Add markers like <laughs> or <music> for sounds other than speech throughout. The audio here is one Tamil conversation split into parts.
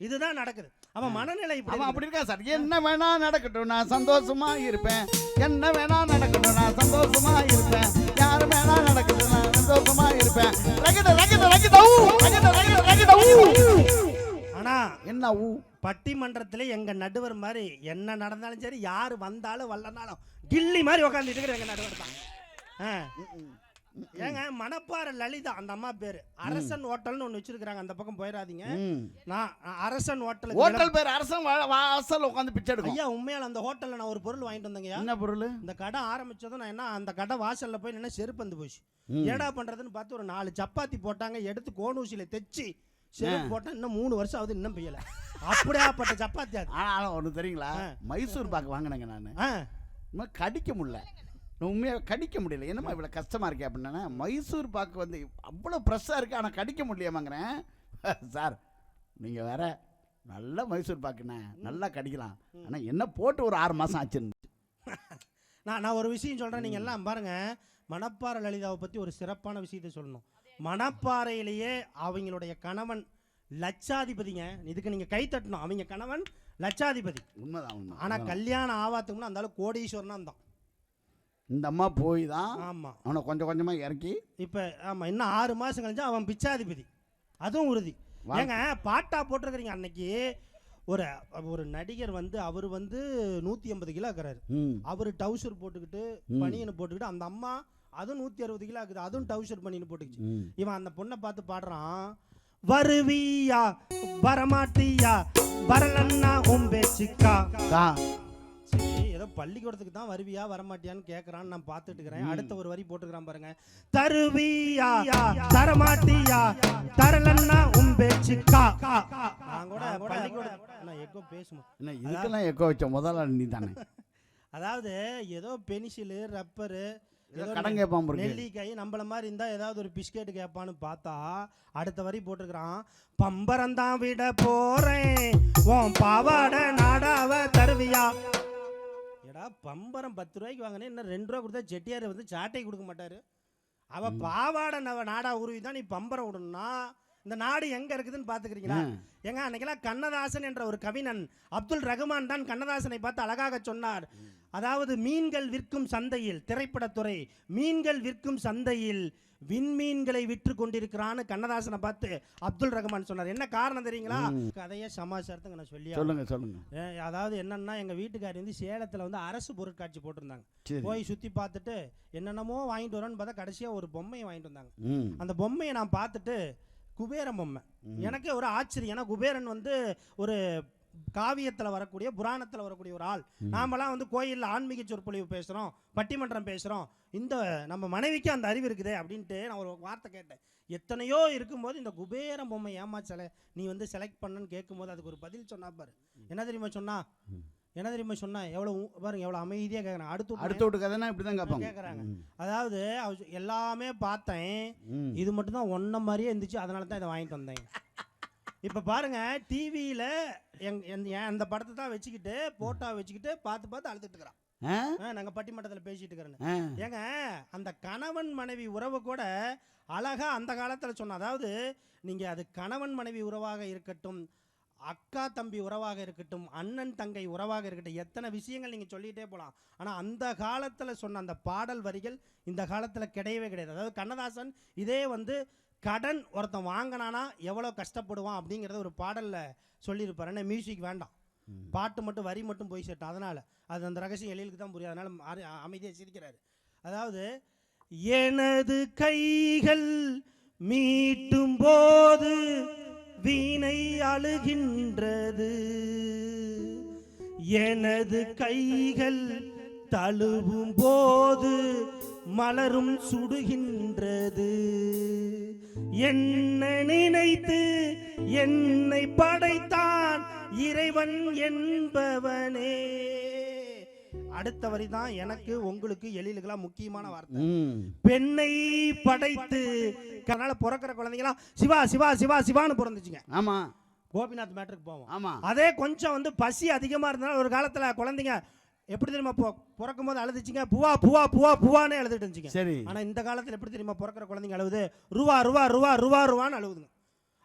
இதுதான் நடக்குது. அவன் மனநிலை அவன். அப்படி இருக்கா சார். என்ன வேணா நடக்கட்டும் நான் சந்தோஷமா இருப்பேன். என்ன வேணா நடக்கட்டும் நான் சந்தோஷமா இருப்பேன். யார் வேணா நடக்கட்டும் நான் சந்தோஷமா இருப்பேன். ரகிட ரகிட ரகிட ஊ! ரகிட ரகிட ரகிட ஊ! ஆனா என்ன ஊ? பட்டிமன்றத்துல எங்க நடுவர் மாதிரி என்ன நடந்தாலும் சரி யாரு வந்தாலும் வரலனாலும் கில்லி மாதிரி உட்காந்துட்டு இருக்கிற எங்க நடுவர் தான். ஆ. ஏங்க மணப்பாறை லலிதா அந்த அம்மா பேரு. அரசன் ஹோட்டல்னு ஒண்ணு வச்சிருக்காங்க அந்த பக்கம் போயிடாதீங்க. நான் அரசன் ஹோட்டல் ஹோட்டல் பேர் அரசன் வாசல் உட்காந்து பிச்சை எடுக்கும். ஐயா உண்மையால அந்த ஹோட்டல்ல நான் ஒரு பொருள் வாங்கிட்டு வந்தேங்கய்யா என்ன பொருள்? இந்த கடை ஆரம்பிச்சதும் நான் என்ன அந்த கடை வாசல்ல போய் நின்று செருப்பு வந்து போச்சு. ஏடா பண்றதுன்னு பார்த்து ஒரு நாலு சப்பாத்தி போட்டாங்க எடுத்து கோணூசியில தைச்சு செருப்பு போட்டா இன்னும் மூணு வருஷம் ஆகுது இன்னும் பெய்யல. அப்படியாப்பட்ட சப்பாத்தி ஆனாலும் ஒன்று தெரியுங்களா. மைசூர் பாக்கு வாங்கினேங்க நான். கடிக்க முடியல. உண்மையாக கடிக்க முடியல. என்னம்மா இவ்வளோ கஷ்டமாக இருக்கே அப்படின்னா மைசூர் பாக்கு வந்து அவ்வளோ ஃப்ரெஷ்ஷாக இருக்குது ஆனால் கடிக்க முடியலையாமாங்கிறேன் <laughs> சார் நீங்கள் வேற நல்லா மைசூர் பாக்குண்ணே நல்லா கடிக்கலாம். ஆனால் என்ன போட்டு ஒரு ஆறு மாதம் ஆச்சுன்னு. <laughs> நான் நான் ஒரு விஷயம் சொல்றேன். நீங்க எல்லாம் பாருங்க. மணப்பாறை லலிதாவை பத்தி ஒரு சிறப்பான விஷயத்தை சொல்லணும். மணப்பாறையிலேயே அவங்களுடைய கணவன் லட்சாதிபதிங்க. இதுக்கு நீங்க கை தட்டணும். அவங்க கணவன் லட்சாதிபதி. உண்மைதான் உண்மை ஆனா கல்யாணம் ஆவாத்துக்கு முன்ன அந்த ஆளு கோடீஸ்வரனா இருந்தான். இந்த அம்மா போய் தான் ஆமா. அவனை கொஞ்சம் கொஞ்சமாக இறக்கி இப்ப ஆமா இன்னும் ஆறு மாசம் கழிஞ்சா அவன் பிச்சாதிபதி. அதுவும் உறுதி. ஏங்க பாட்டா போட்டிருக்கிறீங்க அன்னைக்கு. ஒரு ஒரு நடிகர் வந்து அவர் வந்து நூத்தி எண்பது கிலோ இருக்கிறாரு அவர் டவுசர் போட்டுக்கிட்டு. பனியனை போட்டுக்கிட்டு அந்த அம்மா அதுவும் நூத்தி அறுபது கிலோ இருக்குது அதுவும் டவுசர் பனியன் போட்டுக்கிச்சு. இவன் அந்த பொண்ணை பார்த்து பாடுறான் வருவியா வரமாட்டியா வரலன்னா உன் பேச்சுக்கா? ஏதோ பள்ளிக்கூடத்துக்கு தான் வருவியா வரமாட்டியான்னு கேக்குறான்னு நான் பார்த்துட்டு இருக்கிறேன். அடுத்த ஒரு வரி போட்டுக்கிறான் பாருங்க. தருவியா தரமாட்டியா தரலன்னா உன் பேச்சுக்கா நான் கூட பள்ளிக்கூட நான் எக்கோ பேசுமா? என்ன இதுக்கெல்லாம் எக்கோ வச்ச முதல்ல நீ தானே <laughs> அதாவது ஏதோ பென்சிலு ரப்பரு கடன் கேட்பான் நெல்லிக்காய் நம்மள மாதிரி இருந்தா ஏதாவது ஒரு பிஸ்கெட் கேட்பான்னு பார்த்தா அடுத்த வரி போட்டுக்கிறான். பம்பரம் தான் விட போறேன். உன் பாவாட நாடாவ தருவியா? ஏடா பம்பரம் பத்து ரூபாய்க்கு வாங்கினேன் இன்னும் ரெண்டு ரூபா கொடுத்தா செட்டியார் வந்து சாட்டை கொடுக்க மாட்டாரு. அவ பாவாடை நவ நாடா உருவி தான் நீ பம்பரம் விடணும்னா இந்த நாடு எங்க இருக்குதுன்னு பாத்துக்கிறீங்களா. ஏங்க அன்னைக்கெல்லாம் கண்ணதாசன் என்ற ஒரு கவிஞன் அப்துல் ரகுமான் தான் கண்ணதாசனை பார்த்து அழகாக சொன்னார். அதாவது மீன்கள் விற்கும் சந்தையில் திரைப்படத்துறை மீன்கள் விற்கும் சந்தையில் விண்மீன்களை விற்று கொண்டிருக்கிறான்னு கண்ணதாசனை பார்த்து அப்துல் ரகுமான் சொன்னார். என்ன காரணம் தெரியுங்களா? கதையை சமாச்சாரத்துக்கு நான் சொல்லி சொல்லுங்க சொல்லுங்க. அதாவது என்னன்னா எங்க வீட்டுக்காரி வந்து சேலத்துல வந்து அரசு பொருட்காட்சி போட்டிருந்தாங்க. போய் சுத்தி பார்த்துட்டு என்னென்னமோ வாங்கிட்டு வரோன்னு பார்த்தா கடைசியா ஒரு பொம்மையை வாங்கிட்டு வந்தாங்க. அந்த பொம்மையை நான் பார்த்துட்டு குபேரன் பொம்மை. எனக்கே ஒரு ஆச்சரியம். ஏன்னா குபேரன் வந்து ஒரு காவியத்தில் வரக்கூடிய புராணத்தில் வரக்கூடிய ஒரு ஆள். நாமெல்லாம் வந்து கோயிலில் ஆன்மீக சொற்பொழிவு பேசுகிறோம் பட்டிமன்றம் பேசுகிறோம் இந்த நம்ம மனைவிக்கு அந்த அறிவு இருக்குதே அப்படின்ட்டு நான் ஒரு வார்த்தை கேட்டேன். எத்தனையோ இருக்கும்போது இந்த குபேரன் பொம்மை ஏமா செல நீ வந்து செலக்ட் பண்ணன்னு கேட்கும்போது அதுக்கு ஒரு பதில் சொன்னா பாரு. என்ன தெரியுமா சொன்னா? என்ன தெரியுமா சொன்னா? எவ்வளோ பாருங்க எவ்வளோ அமைதியாக கேட்குறேன் அடுத்து அடுத்த வீட்டு கதைனா இப்படி தான் கேட்பாங்க. கேட்குறாங்க அதாவது எல்லாமே பார்த்தேன். இது மட்டும் தான் ஒன்ன மாதிரியே இருந்துச்சு. அதனால தான் இதை வாங்கிட்டு வந்தேன். இப்போ பாருங்க டிவியில எங் என் அந்த படத்தை தான் வச்சுக்கிட்டு போட்டோ வச்சுக்கிட்டு பார்த்து பார்த்து அழுதுட்டு இருக்கிறான். ஆ? நாங்கள் பட்டிமன்றத்தில் பேசிட்டு இருக்கிறேன்னு. ஆ. ஏங்க அந்த கணவன் மனைவி உறவு கூட அழகா அந்த காலத்தில் சொன்ன அதாவது நீங்கள் அது கணவன் மனைவி உறவாக இருக்கட்டும் அக்கா தம்பி உறவாக இருக்கட்டும் அண்ணன் தங்கை உறவாக இருக்கட்டும் எத்தனை விஷயங்கள் நீங்கள் சொல்லிகிட்டே போகலாம் ஆனால் அந்த காலத்தில் சொன்ன அந்த பாடல் வரிகள் இந்த காலத்தில் கிடையவே கிடையாது. அதாவது கண்ணதாசன் இதே வந்து கடன் ஒருத்தன் வாங்கினானா எவ்வளோ கஷ்டப்படுவான் அப்படிங்கிறத ஒரு பாடலில் சொல்லியிருப்பார். ஏன்னா மியூசிக் வேண்டாம். பாட்டு மட்டும் வரி மட்டும் போய் சேட்டும். அதனால் அது அந்த ரகசியம் எழிலுக்கு தான் புரியும். அதனால் அமைதியாக சிரிக்கிறாரு. அதாவது எனது கைகள் மீட்டும் போது வீணை அழுகின்றது. எனது கைகள் தழுவும் போது மலரும் சுடுகின்றது. என்ன நினைத்து என்னை படைத்தான் இறைவன் என்பவனே. அடுத்த வரி தான் எனக்கு உங்களுக்கு எழிலுக்கெல்லாம் முக்கியமான வார்த்தை. பெண்ணை படைத்து அதனால பிறக்கிற குழந்தைங்களாம் சிவா சிவா சிவா சிவான்னு பிறந்துச்சுங்க. ஆமா. கோபிநாத் மேட்டருக்கு போவோம். ஆமா. அதே கொஞ்சம் வந்து பசி அதிகமாக இருந்தனால ஒரு காலத்தில் குழந்தைங்க எப்படி தெரியுமா பிறக்கும் போது அழுதுச்சுங்க? புவா புவா புவா புவானே அழுதுட்டு இருந்துச்சுங்க. சரி. ஆனால் இந்த காலத்தில் எப்படி தெரியுமா பிறக்கிற குழந்தைங்க அழுவுது? ரூவா ரூவா ரூவா ரூவா ரூவான்னு அழுவுதுங்க.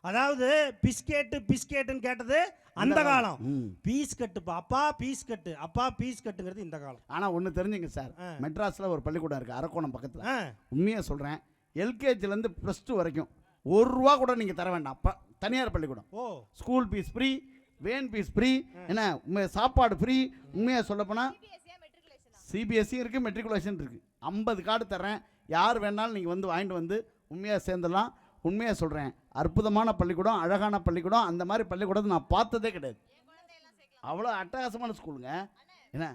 அதாவது பிஸ்கெட்டு பிஸ்கெட்டுன்னு கேட்டது அந்த காலம். பீஸ் கட்டுப்பா அப்பா பீஸ் கட்டு அப்பா பீஸ் கட்டுங்கிறது இந்த காலம். ஆனால் ஒன்று தெரிஞ்சுங்க சார். மெட்ராஸில் ஒரு பள்ளிக்கூடம் இருக்குது அரக்கோணம் பக்கத்தில். உண்மையாக சொல்கிறேன் எல்கேஜிலேருந்து ப்ளஸ் டூ வரைக்கும் ஒரு ரூபா கூட நீங்கள் தர வேண்டாம். அப்போ தனியார் பள்ளிக்கூடம். ஓ. School fees free van fees free. என்ன உண்மை சாப்பாடு ஃப்ரீ. உண்மையாக சொல்லப்போனால் சிபிஎஸ்சி இருக்குது மெட்ரிகுலேஷன் இருக்குது ஐம்பது கார்டு தர்றேன். யார் வேணாலும் நீங்கள் வந்து வாங்கிட்டு வந்து உண்மையாக சேர்ந்துடலாம். உண்மையாக சொல்கிறேன் அற்புதமான பள்ளிக்கூடம் அழகான பள்ளிக்கூடம். அந்த மாதிரி பள்ளிக்கூடத்தை நான் பார்த்ததே கிடையாது. அவ்வளோ அட்டகாசமான ஸ்கூலுங்க. என்ன?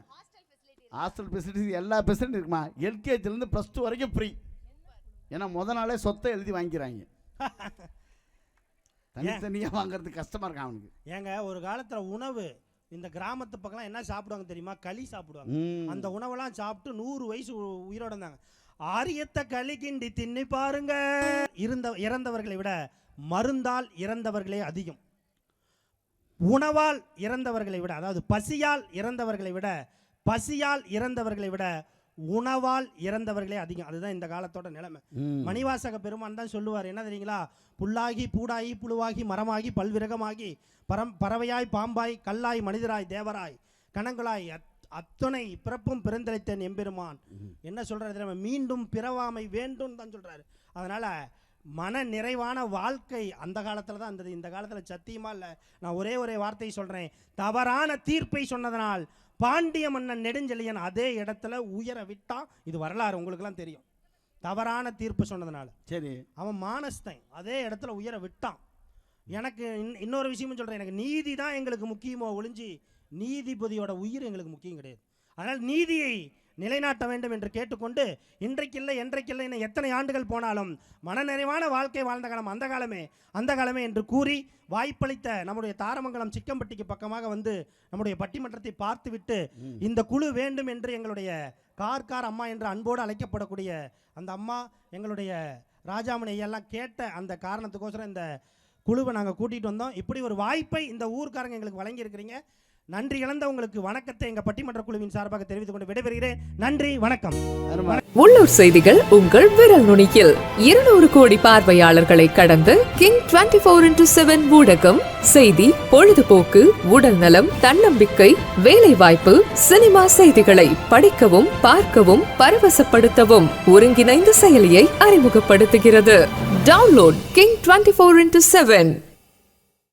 ஹாஸ்டல் ஃபெசிலிட்டிஸ் எல்லா ஃபெசிலிட்டி இருக்குமா? எல்கேஜிலேருந்து ப்ளஸ் டூ வரைக்கும் ஃப்ரீ ஏன்னா முத நாளே சொத்தை எழுதி வாங்கிக்கிறாங்க. <laughs> தனித்தனியாக வாங்குறது கஷ்டமாக இருக்கும் அவனுக்கு? ஏங்க ஒரு காலத்துல உணவு இந்த கிராமத்து பக்கம்லாம் என்ன சாப்பிடுவாங்க தெரியுமா? களி சாப்பிடுவாங்க. அந்த உணவெல்லாம் சாப்பிட்டு நூறு வயசு உயிரோட இருந்தாங்க. ஆரியத்த களி கிண்டி தின்னி பாருங்க. இருந்த இறந்தவர்களை விட மருந்தால் இறந்தவர்களே அதிகம். உணவால் இறந்தவர்களை விட அதாவது பசியால் இறந்தவர்களை விட பசியால் இறந்தவர்களை விட உணவால் இறந்தவர்களே அதிகம். அதுதான் இந்த காலத்தோட நிலைமை. மணிவாசக பெருமான் தான் சொல்லுவார். என்ன தெரியுங்களா? புல்லாகி பூடாகி புழுவாகி மரமாகி பல்விரகமாகி பரம் பறவையாய் பாம்பாய் கல்லாய் மனிதராய் தேவராய் கணங்களாய் அத்- அத்துணை பிறப்பும் பிறந்தளித்தேன் எம்பெருமான். என்ன சொல்றாரு தெரியுமா? மீண்டும் பிறவாமை வேண்டும் தான் சொல்றாரு. அதனால மன நிறைவான வாழ்க்கை அந்த காலத்துல தான் இருந்தது. இந்த காலத்துல சத்தியமா இல்லை. நான் ஒரே ஒரே வார்த்தை சொல்றேன். தவறான தீர்ப்பை சொன்னதனால் பாண்டிய மன்னன் நெடுஞ்செழியன் அதே இடத்துல உயர விட்டான் இது வரலாறு உங்களுக்கெல்லாம் தெரியும். தவறான தீர்ப்பு சொன்னதுனால. சரி. அவன் மானஸ்தன் அதே இடத்துல உயர விட்டான். எனக்கு இன்- இன்னொரு விஷயமும் சொல்கிறேன் எனக்கு நீதி தான் எங்களுக்கு முக்கியமோ ஒழிஞ்சு நீதிபதியோட உயிர் எங்களுக்கு முக்கியம் கிடையாது. அதனால் நீதியை நிலைநாட்ட வேண்டும் என்று கேட்டுக்கொண்டு இன்றைக்கில்லை என்றைக்கில்லை இன்னும் எத்தனை ஆண்டுகள் போனாலும் மனநிறைவான வாழ்க்கை வாழ்ந்த காலம் அந்த காலமே அந்த காலமே என்று கூறி வாய்ப்பளித்த நம்முடைய தாரமங்கலம் சிக்கம்பட்டிக்கு பக்கமாக வந்து நம்முடைய பட்டிமன்றத்தை பார்த்துவிட்டு இந்த குழு வேண்டும் என்று எங்களுடைய கார்கார் அம்மா என்று அன்போடு அழைக்கப்படக்கூடிய அந்த அம்மா எங்களுடைய ராஜாமணி கேட்ட அந்த காரணத்துக்கோசரம் இந்த குழுவை நாங்கள் கூட்டிகிட்டு வந்தோம். இப்படி ஒரு வாய்ப்பை இந்த ஊர்க்காரங்க எங்களுக்கு வழங்கியிருக்கிறீங்க. நன்றி இழந்த உங்களுக்கு வணக்கத்தை எங்கள் பட்டிமன்ற குழுவின் சார்பாக தெரிவித்துக் கொண்டு விடைபெறுகிறேன். நன்றி வணக்கம். உள்ளூர் செய்திகள் உங்கள் விரல் நுனியில். இருநூறு கோடி பார்வையாளர்களை கடந்து king twenty four into seven ஊடகம் செய்தி பொழுதுபோக்கு உடல் நலம் தன்னம்பிக்கை வேலை வாய்ப்பு சினிமா செய்திகளை படிக்கவும் பார்க்கவும் பரவசப்படுத்தவும் ஒருங்கிணைந்த செயலியை அறிமுகப்படுத்துகிறது. Download king twenty four into seven.